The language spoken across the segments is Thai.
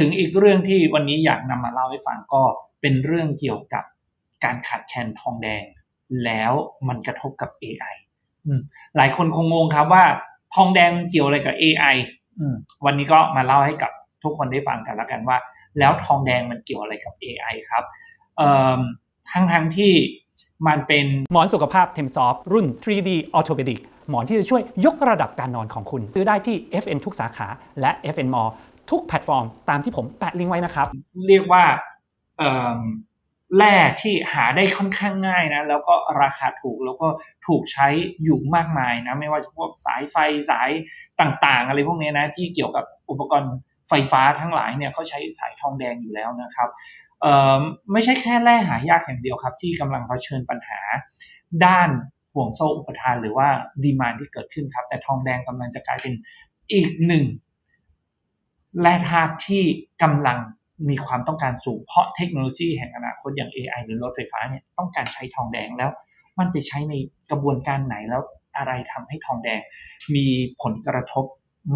ถึงอีกเรื่องที่วันนี้อยากนำมาเล่าให้ฟังก็เป็นเรื่องเกี่ยวกับการขาดแคลนทองแดง แล้วมันกระทบกับ AI อืมหลายคนคงงงครับว่า ทองแดงเกี่ยวอะไรกับ AI อืมวันนี้ก็มาเล่าให้กับทุกคนได้ฟังกันแล้วกันว่า แล้วทองแดงมันเกี่ยวอะไรกับ AI ครับทั้งทั้งที่มันเป็นหมอนสุขภาพ t e m s o f t รุ่น 3D Orthopedic หมอนที่จะช่วยยกระดับการนอนของคุณ ซื้อได้ที่ FN ทุกสาขาและ FN Mall ทุกแพลตฟอร์มตามที่ผมแปะลิงก์ไว้นะครับ เรียกว่าแร่ที่หาได้ค่อนข้างง่ายนะแล้วก็ราคาถูกแล้วก็ถูกใช้อยู่มากมายนะไม่ว่าจะพวกสายไฟสายต่างๆ อะไรพวกนี้นะที่เกี่ยวกับอุปกรณ์ไฟฟ้าทั้งหลายเนี่ยเขาใช้สายทองแดงอยู่แล้วนะครับไม่ใช่แค่แร่หายากอย่างเดียวครับ ที่กำลังเผชิญปัญหา ด้านห่วงโซ่อุปทานหรือว่าดีมานที่เกิดขึ้นครับ แต่ทองแดงกำลังจะกลายเป็นอีกหนึ่ง แร่ธาตุที่กำลังมีความต้องการสูง เพราะเทคโนโลยีแห่งอนาคตอย่าง AI หรือรถไฟฟ้าเนี่ยต้องการใช้ทองแดงแล้ว มันไปใช้ในกระบวนการไหนแล้วอะไรทำให้ทองแดงมีผลกระทบ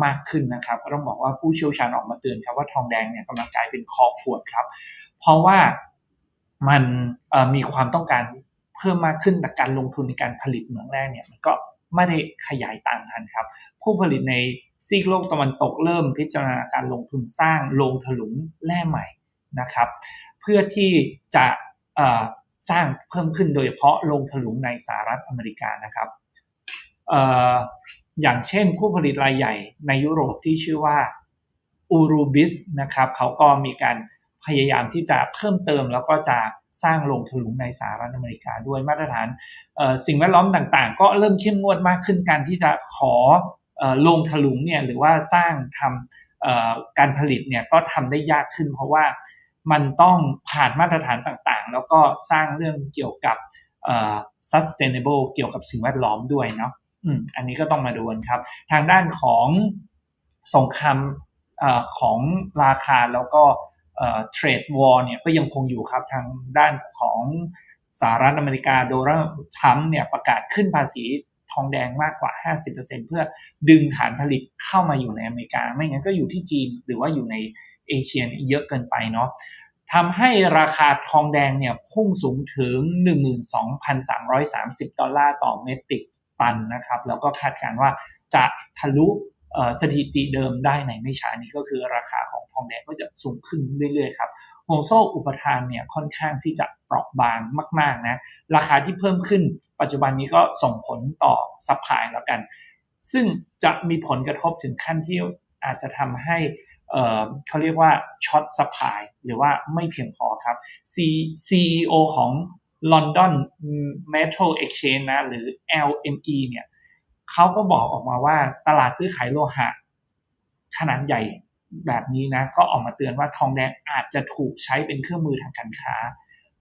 มากขึ้นนะครับก็ต้องบอกว่าผู้เชี่ยวชาญออกมาเตือนครับว่าทองแดงเนี่ยกำลังกลายเป็นคอขวดครับ เพราะว่ามันมีความต้องการเพิ่มมากขึ้นแต่การลงทุนในการผลิตเหมืองแร่เนี่ยมันก็ไม่ได้ขยายต่างกันครับ ผู้ผลิตใน ซีกโลกตะวันตกเริ่มพิจารณาการลงทุนสร้างโรงถลุงแร่ใหม่นะครับ เพื่อที่จะสร้างเพิ่มขึ้นโดยเฉพาะโรงถลุงในสหรัฐอเมริกานะครับอย่างเช่นผู้ผลิตรายใหญ่ในยุโรปที่ชื่อว่าอูรูบิสนะครับเขาก็มีการพยายามที่จะเพิ่มเติมแล้วก็จะสร้างโรงถลุงในสหรัฐอเมริกาด้วยมาตรฐานสิ่งแวดล้อมต่างๆ ก็เริ่มเข้มงวดมากขึ้นการที่จะขอ โรงถลุงเนี่ยหรือว่าสร้างทำการผลิตเนี่ยก็ทำได้ยากขึ้น เพราะว่ามันต้องผ่านมาตรฐานต่างๆ แล้วก็สร้างเรื่องเกี่ยวกับ sustainable เกี่ยวกับสิ่งแวดล้อมด้วยเนาะอันนี้ก็ต้องมาดูกันครับ ทางด้านของสงครามของราคาแล้วก็เทรดวอร์เนี่ยก็ยังคงอยู่ครับทางด้านของสหรัฐอเมริกาโดนัลด์ทรัมป์เนี่ยประกาศขึ้นภาษี ทองแดงมากกว่า 50%เพื่อดึงฐานผลิตเข้ามาอยู่ในอเมริกา ไม่งั้นก็อยู่ที่จีนหรือว่าอยู่ในเอเชียเยอะเกินไปเนาะทำให้ราคาทองแดงเนี่ยพุ่งสูงถึง 12,330 ดอลลาร์ต่อเมตริกตันนะครับ แล้วก็คาดการว่าจะทะลุสถิติเดิมได้ในไม่ช้านี้ก็คือราคาของทองแดงก็จะสูงขึ้นเรื่อยๆครับ ห่วงโซ่อุปทานเนี่ยค่อนข้างที่จะเปราะบางมากๆนะราคาที่เพิ่มขึ้น ปัจจุบันนี้ก็ส่งผลต่อซัพพลายแล้วกัน ซึ่งจะมีผลกระทบถึงขั้นที่อาจจะทำให้เขาเรียกว่าช็อตซัพพลายหรือว่าไม่เพียงพอครับ CEO ของ London Metal Exchange นะหรือ LME เนี่ยเขาก็บอกออกมาว่าตลาดซื้อขายโลหะขนาดใหญ่ แบบนี้นะก็ออกมาเตือนว่าทองแดงอาจจะถูกใช้เป็นเครื่องมือทางการค้า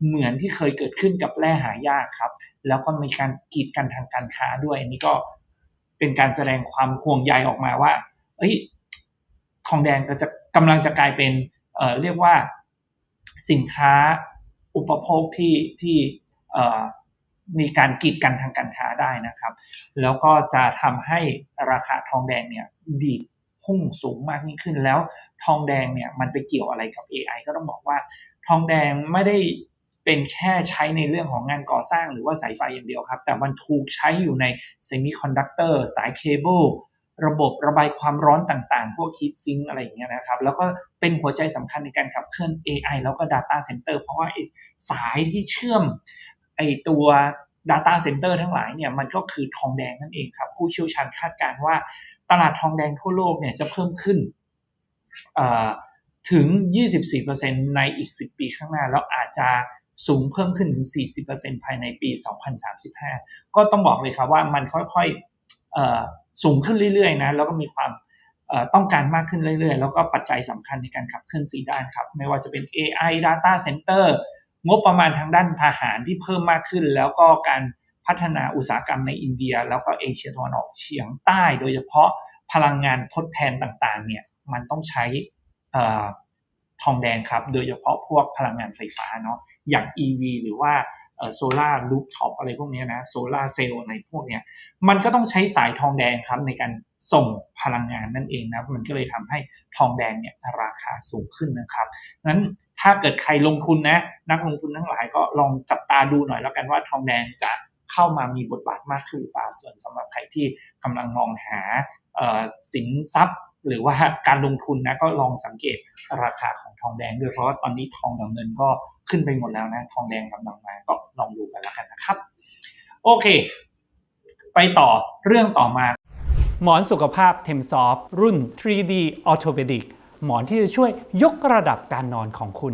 เหมือนที่เคยเกิดขึ้นกับแร่หายากครับ แล้วก็มีการกีดกันทางการค้าด้วยอันนี้ก็เป็นการแสดงความห่วงใยออกมาว่า เอ้ย ทองแดงก็จะกำลังจะกลายเป็นเเรียกว่าสินค้าอุปโภคที่ที่มีการกีดกันทางการค้าได้นะครับ แล้วก็จะทำให้ราคาทองแดงเนี่ยดีด พุ่งสูงมากยิ่งขึ้นแล้ว ทองแดงเนี่ยมันไปเกี่ยวอะไรกับ AI ก็ต้องบอกว่า ทองแดงไม่ได้เป็นแค่ใช้ในเรื่องของงานก่อสร้างหรือว่าสายไฟอย่างเดียวครับ แต่มันถูกใช้อยู่ในเซมิคอนดักเตอร์สายเคเบิลระบบระบายความร้อนต่างๆ พวกฮีทซิงอะไรอย่างเงี้ยนะครับ แล้วก็เป็นหัวใจสำคัญในการขับเคลื่อน AI แล้วก็ Data Center เพราะว่าสายที่เชื่อมไอตัว Data Center ทั้งหลายเนี่ยมันก็คือทองแดงนั่นเองครับ ผู้เชี่ยวชาญคาดการณ์ว่า ตลาดทองแดงทั่วโลกเนี่ยจะเพิ่มขึ้นถึง 24%ในอีก 10 ปีข้างหน้า แล้วอาจจะสูงเพิ่มขึ้นถึง 40%ภายในปี 2035 ก็ต้องบอกเลยครับว่ามันค่อยๆสูงขึ้นเรื่อยๆนะแล้วก็มีความต้องการมากขึ้นเรื่อยๆ แล้วก็ปัจจัยสำคัญในการขับเคลื่อนสีด้านครับ ไม่ว่าจะเป็น AI Data Center งบประมาณทางด้านทหารที่เพิ่มมากขึ้น แล้วก็การ พัฒนาอุตสาหกรรมในอินเดีย แล้วก็เอเชียตะวันออกเฉียงใต้ โดยเฉพาะพลังงานทดแทนต่างๆเนี่ยมันต้องใช้ทองแดงครับ โดยเฉพาะพวกพลังงานไฟฟ้าเนาะอย่าง EV หรือว่าโซลารูฟท็อปอะไรพวกนี้นะโซลาเซลล์อะไรพวกเนี้ยมันก็ต้องใช้สายทองแดงครับในการส่งพลังงานนั่นเองนะมันก็เลยทำให้ทองแดงเนี่ยราคาสูงขึ้นนะครับนั้นถ้าเกิดใครลงทุนนะนักลงทุนทั้งหลายก็ลองจับตาดูหน่อยแล้วกันว่าทองแดงจะ เข้ามามีบทบาทมากขึ้นหรือเปล่าส่วนสำหรับใครที่กำลังมองหาสินทรัพย์ หรือว่าการลงทุนนะก็ลองสังเกตราคาของทองแดงด้วยเพราะว่าตอนนี้ทองกับเงินก็ขึ้นไปหมดแล้วนะ ทองแดงกำลังมาก็ลองดูกันแล้วกันนะครับ โอเค ไปต่อเรื่องต่อมา หมอนสุขภาพเทมซอฟรุ่น 3D Orthopedic หมอนที่จะช่วยยกระดับการนอนของคุณ